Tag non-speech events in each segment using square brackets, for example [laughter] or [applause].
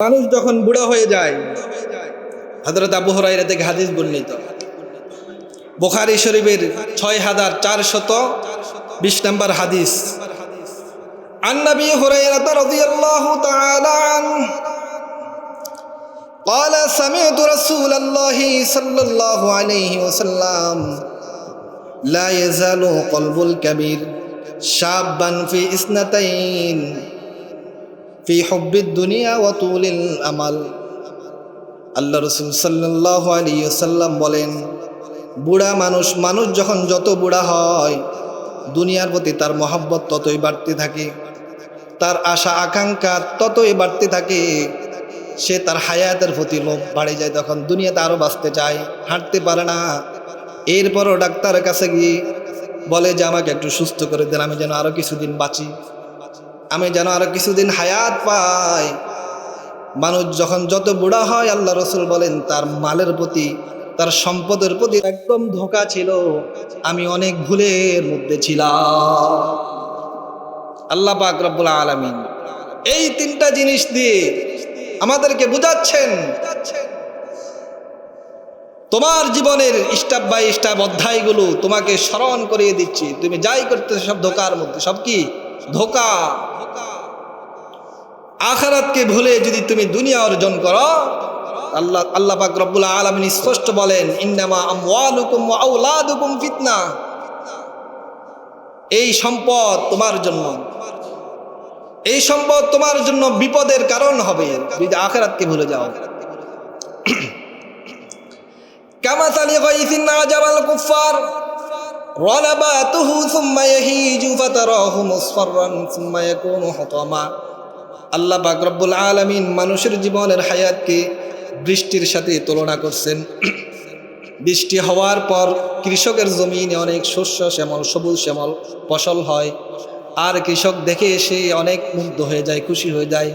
মানুষ যখন বুড়া হয়ে যায় হজরত আবু হরাইরা থেকে হাদিস বর্ণিত বোখারি শরীফের ছয় হাজার চারশত বিশ নম্বর হাদিস عن ابي هريره رضي الله تعالى عنه قال سمعت رسول الله صلى الله عليه وسلم لا يزال قلب الكبير شابا في اثنتين ফি হব্বিদ দুনিয়া ও তুলিল আমাল। আল্লাহ রসুল সাল্লাহ আলী সাল্লাম বলেন, বুড়া মানুষ মানুষ যখন যত বুড়া হয়, দুনিয়ার প্রতি তার মহব্বত ততই বাড়তে থাকে। তার আশা, আকাঙ্ক্ষা ততই বাড়তে থাকে। সে তার হায়াতের প্রতি লোভ বাড়ে যায়, তখন দুনিয়াতে আরও বাঁচতে চায়, হাঁটতে পারে না। এরপরও ডাক্তারের কাছে গিয়ে বলে যে, আমাকে একটু সুস্থ করে দেন, আমি যেন আরও কিছুদিন বাঁচি। আমি যেন আরও কিছুদিন হায়াত পাই। মানুষ যখন যত বুড়া হয়, আল্লাহ রসুল বলেন, তার মালের প্রতি, তার সম্পদের প্রতি একদম ধোকা ছিল। আমি অনেক ভুলের মধ্যে ছিলাম। আল্লাহ পাক রব্বুল আলমিন এই তিনটা জিনিস দিয়ে আমাদেরকে বুঝাচ্ছেন, তোমার জীবনের স্টাপ বাই স্টাপ অধ্যায়গুলো তোমাকে স্মরণ করিয়ে দিচ্ছি। তুমি যাই করতে সব ধোকার মধ্যে, সব কি? ধোকা। আখারাতকে ভুলে যদি তুমি দুনিয়া অর্জন করো, আল্লাহ আল্লাহ পাক রব্বুল আলমিন স্পষ্ট বলেন, ইন্নামা আমওয়ালুকুম ওয়া ফিতনা। এই সম্পদ তোমার জন্য। এই সম্পদ তোমার জন্য বিপদের কারণ হবে। যদি আখেরাতকে ভুলে যাও। [clears throat] কামাতালি গাইসিন আজাবাল কুফার ونباته ثم يهيج فتراه مصفرا ثم يكون حطاما আল্লাহ পাক রব্বুল আলামিন মানুষের জীবনের হায়াতকে বৃষ্টির সাথে তুলনা করছেন বৃষ্টি হওয়ার পর কৃষকের জমিনে অনেক শস্য শ্যামল সবুজ শ্যামল ফসল হয় আর কৃষক দেখে সে অনেক মুগ্ধ হয়ে যায় খুশি হয়ে যায়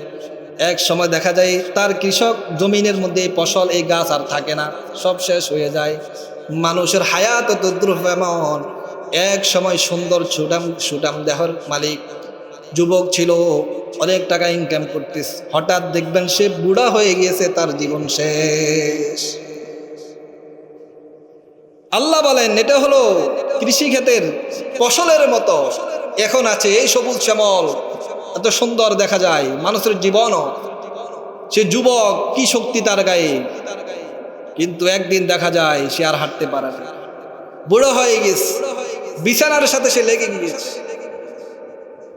এক সময় দেখা যায় তার কৃষক জমিনের মধ্যে এই ফসল এই গাছ আর থাকে না সব শেষ হয়ে যায় মানুষের হায়াত তদ্রুপ এমন এক সময় সুন্দর সুটাম সুটাম দেহর মালিক, যুবক ছিল অনেক টাকা ইনকাম করতেস। হঠাৎ দেখবেন সে বুড়া হয়ে গিয়েছে, তার জীবন শেষ। আল্লাহ বলেন, এটা হলো কৃষি ক্ষেতের ফসলের মতো। এখন আছে এই সবুজ শ্যামল। এত সুন্দর দেখা যায়, মানুষের জীবনও। সে যুবক কি শক্তি তার গায়ে? কিন্তু একদিন দেখা যায়, সে আর হাঁটতে পারে না। বুড়ো হয়ে গেছে বিছানার সাথে সে লেগে গিয়েছে।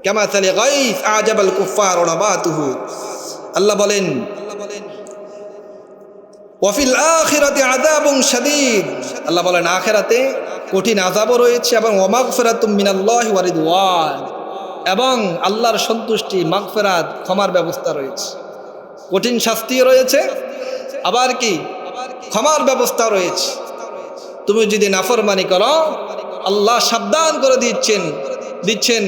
কেমা তালে গাইস আজাবাল কুফার ওনাবাতুহু আল্লাহ বলেন, ওয়াফিল আখিরাতে আযাবুন শাদীদ। আল্লাহ বলেন, আখিরাতে কঠিন আযাবও রয়েছে এবং ওয়ামাগফিরাতুম মিনাল্লাহি ওয়া রিদওয়ান। এবং আল্লাহর সন্তুষ্টি, মাগফিরাত, ক্ষমার ব্যবস্থা রয়েছে। কঠিন শাস্তিও রয়েছে, আবার কি? ক্ষমার ব্যবস্থা রয়েছে। তুমি যদি নাফরমানি করো আল্লাহ সাবধান করে দিচ্ছেন দিচ্ছেন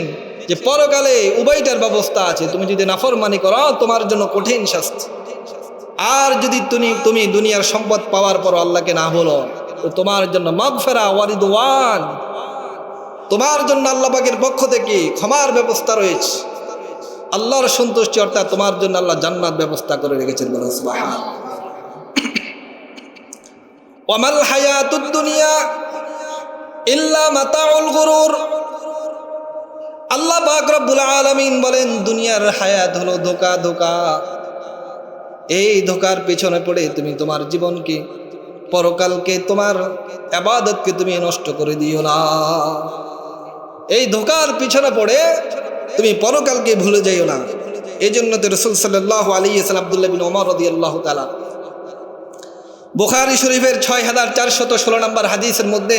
যে পরকালে উভয়টার ব্যবস্থা আছে। তুমি যদি নাফর নাফরমানি করো, তোমার জন্য কঠিন শাস্তি। আর যদি তুমি তুমি দুনিয়ার সম্পদ পাওয়ার পর আল্লাহকে না বলো, তো তোমার জন্য মাগফেরা ওয়ারিদওয়ান তোমার জন্য আল্লাহ পাকের পক্ষ থেকে ক্ষমার ব্যবস্থা রয়েছে। আল্লাহর সন্তুষ্টি অর্থাৎ তোমার জন্য আল্লাহ জান্নাত ব্যবস্থা করে রেখেছেন ওয়ামাল হায়াতুদ দুনিয়া ইল্লা মাতাউল গুরুর। আল্লাহ পাক রব্বুল আলামিন বলেন, দুনিয়ার হায়াত হলো ধোকা ধোকা। এই ধোকার পেছনে পড়ে তুমি তোমার জীবনকে, পরকালকে, তোমার আবাদতকে তুমি নষ্ট করে দিও না। এই ধোকার পিছনে পড়ে তুমি পরকালকে ভুলে যাইও না। এই জন্য তো রসুল সাল্লাহ আলী ইসলাম আবদুল্লাহ বিন আল্লাহ তালা বুখারি শরীফের ছয় হাজার চারশত ষোলো নম্বর হাদিসের মধ্যে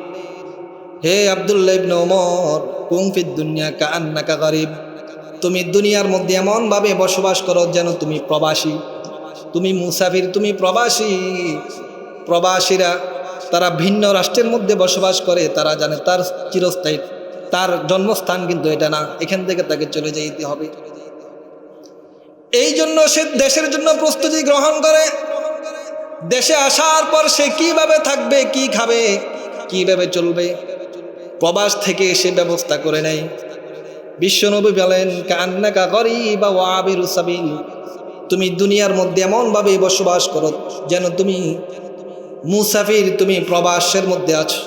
হে আবদুল্লাহ ওমর, কুম ফিদ দুনিয়া কাআন্নাকা গরিব। তুমি দুনিয়ার মধ্যে এমনভাবে বসবাস করো যেন তুমি প্রবাসী। তুমি মুসাফির, তুমি প্রবাসী। প্রবাসীরা তারা ভিন্ন রাষ্ট্রের মধ্যে বসবাস করে, তারা জানে তার চিরস্থায়ী, তার জন্মস্থান কিন্তু এটা না। এখান থেকে তাকে চলে যেতে হবে। এই জন্য সে দেশের জন্য প্রস্তুতি গ্রহণ করে। দেশে আসার পর সে কীভাবে থাকবে, কি খাবে, কীভাবে চলবে? প্রবাস থেকে সে ব্যবস্থা করে নেয়। বিশ্বনবী বলেন, কান্নাকা করি বা ওয়াবির সাবিল। তুমি দুনিয়ার মধ্যে এমনভাবে বসবাস করো যেন তুমি মুসাফির, তুমি প্রবাসের মধ্যে আছো।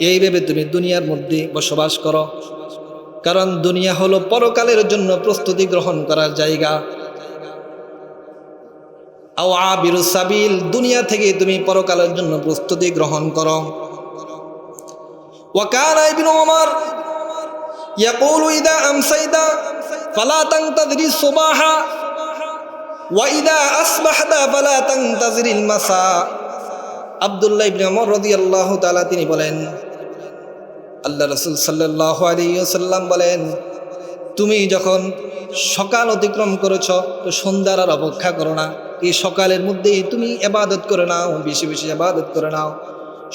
এই ভেবে তুমি দুনিয়ার মধ্যে বসবাস করো। কারণ দুনিয়া হলো পরকালের জন্য প্রস্তুতি গ্রহণ করার জায়গা। আও আবিরু সাবিল, দুনিয়া থেকে তুমি পরকালের জন্য প্রস্তুতি গ্রহণ করো। ওয়াকান ইবনু ওমর يقول إذا أمسيت فلا تنتظر الصباح وإذا أصبحت فلا تنتظر المساء আব্দুল্লাহ ইবনে ওমর রাদিয়াল্লাহু তাআলা তিনি বলেন আল্লাহ রাসূল সাল্লাল্লাহু আলাইহি ওয়াসাল্লাম বলেন তুমি যখন সকাল অতিক্রম করেছ তো সন্ধ্যার আর অপেক্ষা করো না এই সকালের মধ্যেই তুমি এবাদত করে নাও বেশি বেশি এবাদত করে নাও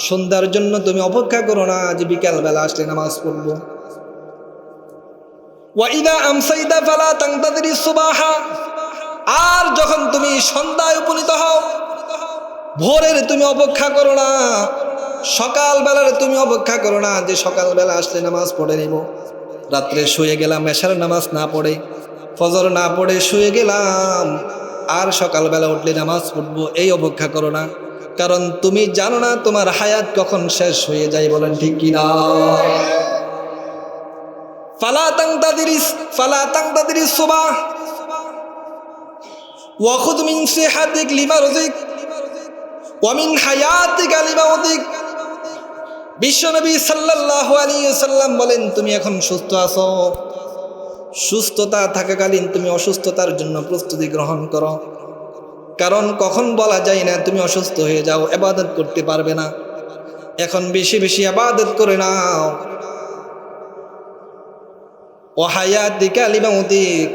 সন্ধ্যার জন্য তুমি অপেক্ষা করো না যে বিকালবেলা আসলে নামাজ পড়ব। আমসাইদা সুবাহা। আর যখন তুমি সন্ধ্যায় উপনীত হও, ভোরের তুমি অপেক্ষা করো না, সকালবেলার তুমি অপেক্ষা করো না যে সকালবেলা আসলে নামাজ পড়ে নিব। রাত্রে শুয়ে গেলাম মেশার নামাজ না পড়ে, ফজর না পড়ে শুয়ে গেলাম, আর সকালবেলা উঠলে নামাজ পড়ব, এই অপেক্ষা করো না। কারণ তুমি জানো না তোমার হায়াত কখন শেষ হয়ে যায়, বলেন ঠিক কিনা? ফালা তাংতাদিরিস ফালা তাংতাদিরিস সুবাহ। ওয়াখুদ মিন সিহাতিক লিমারজিক ওয়া মিন হায়াতিকা লিমাউতিক বিশ্বনবী সাল্লাল্লাহু আলাইহি ওয়াসাল্লাম বলেন, তুমি এখন সুস্থ আছো? সুস্থতা থাকাকালীন তুমি অসুস্থতার জন্য প্রস্তুতি গ্রহণ করো। কারণ কখন বলা যায় না, তুমি অসুস্থ হয়ে যাও, এবাদত করতে পারবে না। এখন বেশি বেশি আবাদত করে নাও। ও হায়াতিকা লিমাউতিক।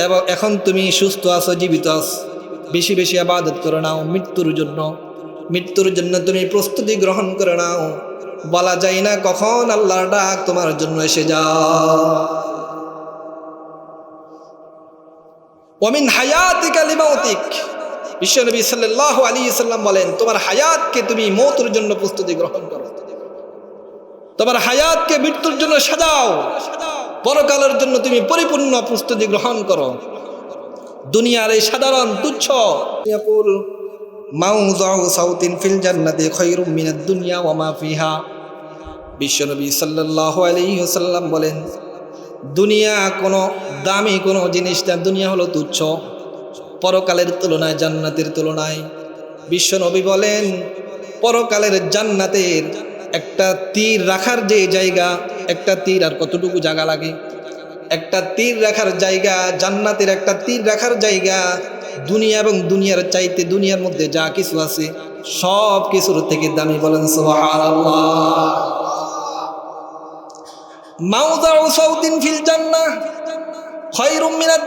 এবং এখন তুমি সুস্থ আছো, জীবিত আছো। বেশি বেশি আবাদত করে নাও মৃত্যুর জন্য। মৃত্যুর জন্য তুমি প্রস্তুতি গ্রহণ করে নাও। বলা যায় না কখন আল্লাহর ডাক তোমার জন্য এসে যাও। ওমিন হায়াতিকা লিমাউতিক। বিশ্বনবী সাল্লাল্লাহু আলাইহি সাল্লাম বলেন, তোমার হায়াতকে তুমি মৌতের জন্য প্রস্তুতি গ্রহণ করো। তোমার হায়াতকে মৃত্যুর জন্য সাজাও। পরকালের জন্য তুমি পরিপূর্ণ প্রস্তুতি গ্রহণ করো। দুনিয়ার এই সাধারণ তুচ্ছ বিশ্বনবী সাল্লাল্লাহু আলাইহি ওয়াসাল্লাম বলেন, দুনিয়া কোনো দামি কোনো জিনিস না, দুনিয়া হলো তুচ্ছ। পরকালের তুলনায়, জান্নাতের তুলনায়। বিশ্বনবী বলেন, পরকালের জান্নাতের একটা তীর রাখার যে জায়গা, একটা তীর আর কতটুকু জায়গা লাগে? একটা তীর রাখার জায়গা, জান্নাতের একটা তীর রাখার জায়গা, দুনিয়া এবং দুনিয়ার চাইতে দুনিয়ার মধ্যে যা কিছু আছে, সব কিছুর থেকে দামি বলেন মাউদাউ ফিল জান্নাহ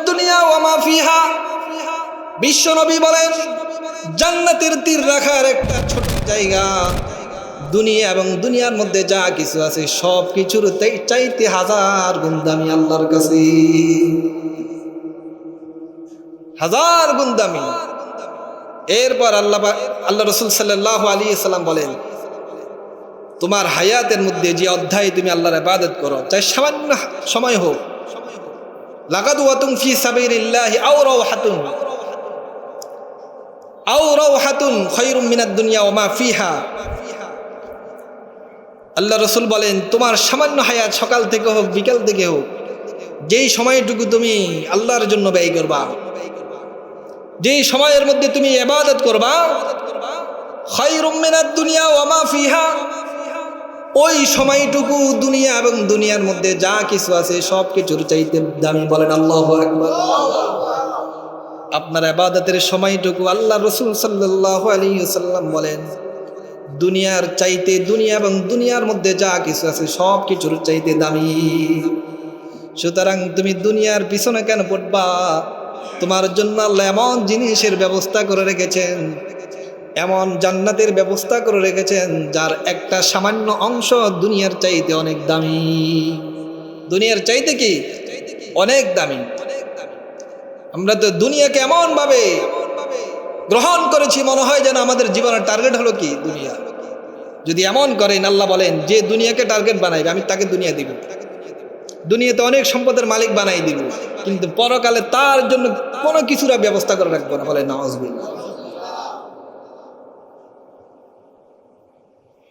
দুনিয়া ওয়া মা বিশ্বনবী বলেন, জান্নাতের তীর রাখার একটা ছোট জায়গা। দুনিয়া এবং দুনিয়ার মধ্যে যা কিছু আছে, সব কিছুর চাইতে হাজার গুণ দামি আল্লাহর কাছে। হাজার গুণ দামি। এরপর আল্লাহ আল্লাহ রসুল সাল্লাহ আলী সাল্লাম বলেন, তোমার হায়াতের মধ্যে যে অধ্যায় তুমি আল্লাহর ইবাদত করো, চাই সামান্য সময় হোক। লাগাদু ওয়াতুম ফি সাবিলিল্লাহি আও রাওহাতুন। আও রাওহাতুন খায়রুম মিনাদ দুনিয়া ওয়া ফিহা। আল্লাহ রসুল বলেন, তোমার সামান্য হায়াত সকাল থেকে হোক, বিকাল থেকে হোক, যেই সময়টুকু তুমি আল্লাহর জন্য ব্যয় করবা, যেই সময়ের মধ্যে তুমি এবাদত করবা, খায়রুম মিনাদ দুনিয়া ওয়া ফিহা, ওই সময়টুকু দুনিয়া এবং দুনিয়ার মধ্যে যা কিছু আছে সব কিছুর চাইতে দামি বলেন আল্লাহ আকবার। আপনার আবাদতের সময়টুকু আল্লাহ রসুল সাল্লাহ আলী সাল্লাম বলেন, দুনিয়ার চাইতে দুনিয়া এবং দুনিয়ার মধ্যে যা কিছু আছে সব কিছুর চাইতে দামি। সুতরাং তুমি দুনিয়ার পিছনে কেন পড়বা? তোমার জন্য আল্লাহ এমন জিনিসের ব্যবস্থা করে রেখেছেন, এমন জান্নাতের ব্যবস্থা করে রেখেছেন যার একটা সামান্য অংশ দুনিয়ার চাইতে অনেক দামি। দুনিয়ার চাইতে কি? অনেক দামি। আমরা তো দুনিয়াকে এমনভাবে গ্রহণ করেছি, মনে হয় যেন আমাদের জীবনের টার্গেট হলো কি? দুনিয়া। যদি এমন করেন, আল্লাহ বলেন, যে দুনিয়াকে টার্গেট বানাইবে, আমি তাকে দুনিয়া দিব। দুনিয়াতে অনেক সম্পদের মালিক বানাই দিব, কিন্তু পরকালে তার জন্য কোনো কিছুর ব্যবস্থা করে রাখব না বলে নওয়াজ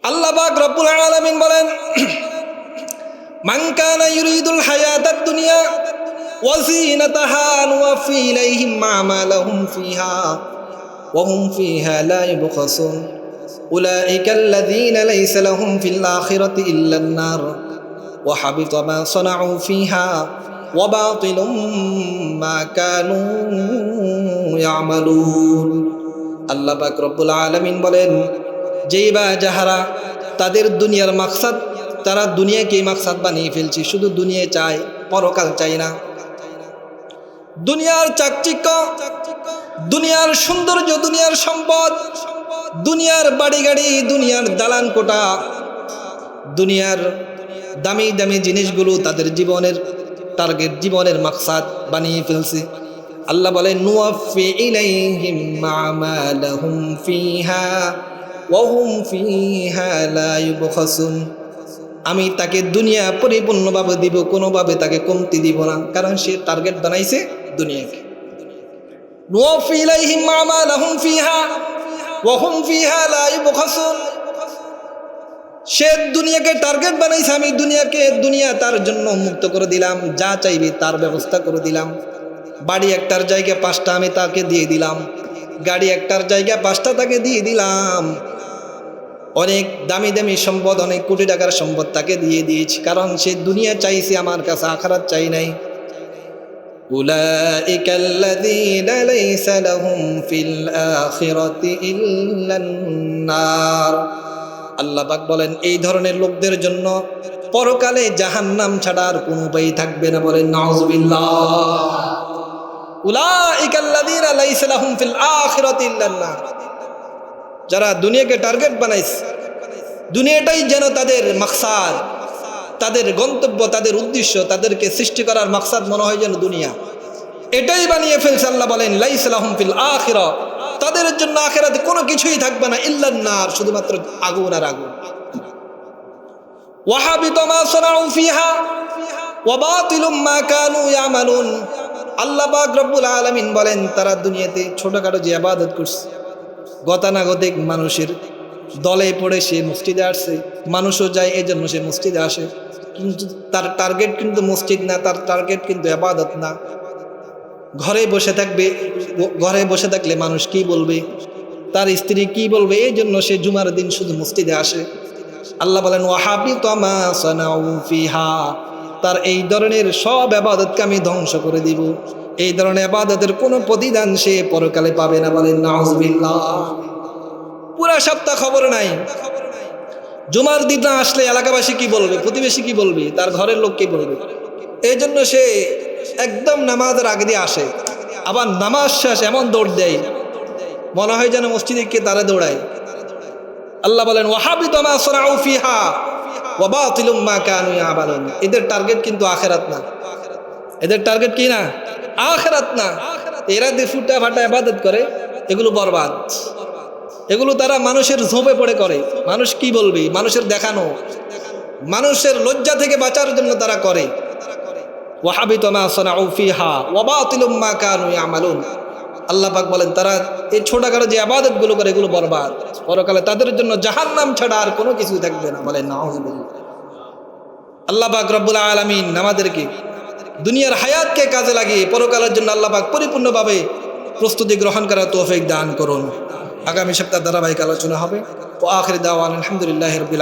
আল্লাহ রব্বুল আলামিন বলেন, মান কানা ইউরিদুল হায়াতাদ দুনিয়া আমালাহুম ফিহা ওয়া হুম ফিহা লা ইবখাসুন। উলাইকা আল্লাযীনা লাইসা লাহুম ফিল আখিরাতি ইল্লা আন-নার ওয়া হাবিতা মা সানাউ ফিহা ওয়া বাতিলুম মা কানু ইয়ামালুন। আল্লাহ পাক রব্বুল আলামিন বলেন, যেই বা যাহারা তাদের দুনিয়ার মাকসাদ, তারা দুনিয়াকে মাকসাদ বানিয়ে ফেলছে, শুধু দুনিয়া চায়, পরকাল চাই না। দুনিয়ার চাকচিক্য, দুনিয়ার সৌন্দর্য, দুনিয়ার সম্পদ, দুনিয়ার বাড়ি গাড়ি দুনিয়ার দালান কোটা দুনিয়ার দামি দামি জিনিসগুলো তাদের জীবনের টার্গেট জীবনের মাকসাদ বানিয়ে ফেলছে। আল্লাহ বলে ইউবখাসুন আমি তাকে দুনিয়া পরিপূর্ণভাবে দিব, কোনোভাবে তাকে কমতি দিব না, কারণ সে টার্গেট বানাইছে দুনিয়াকে। নুয়াফি ইলাইহিম আমালাহুম ফিহা ওয়াহুম ফিহা লা ইউবখাসুন সে দুনিয়াকে টার্গেট বানাইছে, আমি দুনিয়াকে দুনিয়া তার জন্য মুক্ত করে দিলাম, যা চাইবে তার ব্যবস্থা করে দিলাম। বাড়ি একটার জায়গায় পাঁচটা, আমি তাকে দিয়ে দিলাম। গাড়ি একটার জায়গায় পাঁচটা, তাকে দিয়ে দিলাম। অনেক দামি দামি সম্পদ, অনেক কোটি টাকার সম্পদ তাকে দিয়ে দিয়েছি, কারণ সে দুনিয়া চাইছে, আমার কাছে আখারাত চাই নাই। أولئك الذين ليس لهم في الآخرة إلا النار আল্লাহ পাক বলেন এই ধরনের লোকদের জন্য পরকালে জাহান্নাম ছাড়া আর কোনো উপায় থাকবে না বলেন নাউজুবিল্লাহ উলাইকা আল্লাযীনা লাইসা লাহুম ফিল আখিরাতি ইল্লান নার যারা দুনিয়াকে টার্গেট বানাইছে দুনিয়াটাই যেন তাদের মাকসাদ তাদের গন্তব্য, তাদের উদ্দেশ্য, তাদেরকে সৃষ্টি করার মাকসাদ মনে হয় যেন দুনিয়া। এটাই বানিয়ে ফেলছে আল্লাহ বলেন লাইসালাহুম ফিল আখিরা। তাদের জন্য আখেরাতে কোনো কিছুই থাকবে না ইল্লান নার, শুধুমাত্র আগুন আর আগুন। আল্লাহ রব্বুল আলামিন বলেন, তারা দুনিয়াতে ছোটখাটো যে ইবাদত করছে, গতানাগতিক মানুষের দলে পড়ে সে মসজিদে আসছে, মানুষও যায় এই জন্য সে মসজিদে আসে। কিন্তু তার টার্গেট কিন্তু মসজিদ না, তার টার্গেট কিন্তু আবাদত না। ঘরে বসে থাকবে, ঘরে বসে থাকলে মানুষ কি বলবে? তার স্ত্রী কি বলবে? এই জন্য সে জুমার দিন শুধু মসজিদে আসে। আল্লাহ বলেন ওয়াহাবি তমা ফিহা। তার এই ধরনের সব আবাদতকে আমি ধ্বংস করে দিব। এই ধরনের আবাদতের কোনো প্রতিদান সে পরকালে পাবে না বলেন, নাউজুবিল্লাহ। পুরা সপ্তাহ খবর নাই। জুমার দিন না আসলে এলাকাবাসী কি বলবে? প্রতিবেশী কি বলবে? তার ঘরের লোক কি বলবে? এই জন্য সে একদম নামাজের আগে দিয়ে আসে। আবার নামাজ শেষ এমন দৌড় দেয়। মনে হয় যেন মসজিদে কে তারা দৌড়ায়। আল্লাহ বলেন, ওয়াহাবি তোমা সোনাউ ফিহা ওয়াবা তিলুম্মা কানু ইয়াবালুন এদের টার্গেট কিন্তু আখেরাত না। এদের টার্গেট কি না? আখেরাত না। এরা যে ফুটা ফাটা ইবাদত করে, এগুলো বরবাদ। এগুলো তারা মানুষের ঝোপে পড়ে করে। মানুষ কি বলবে? মানুষের দেখানো। মানুষের লজ্জা থেকে বাঁচার জন্য তারা করে। ইয়ামালুন। বলেন, তারা এই ছোটখাটো যে আবাদতগুলো করে, এগুলো বরবাদ। পরকালে তাদের জন্য জাহান্নাম ছাড়া আর কোনো কিছু থাকবে না। বলেন নাউজুবিল্লাহ আল্লাহ পাক রব্বুল আলামিন আমাদেরকে দুনিয়ার হায়াতকে কাজে লাগিয়ে পরকালের জন্য আল্লাহ পাক পরিপূর্ণভাবে প্রস্তুতি গ্রহণ করার তৌফিক দান করুন। আগামী সপ্তাহ ধারাবাহিক আলোচনা হবে। ও আখরি দাওয়ান আলহামদুলিল্লাহ রবিল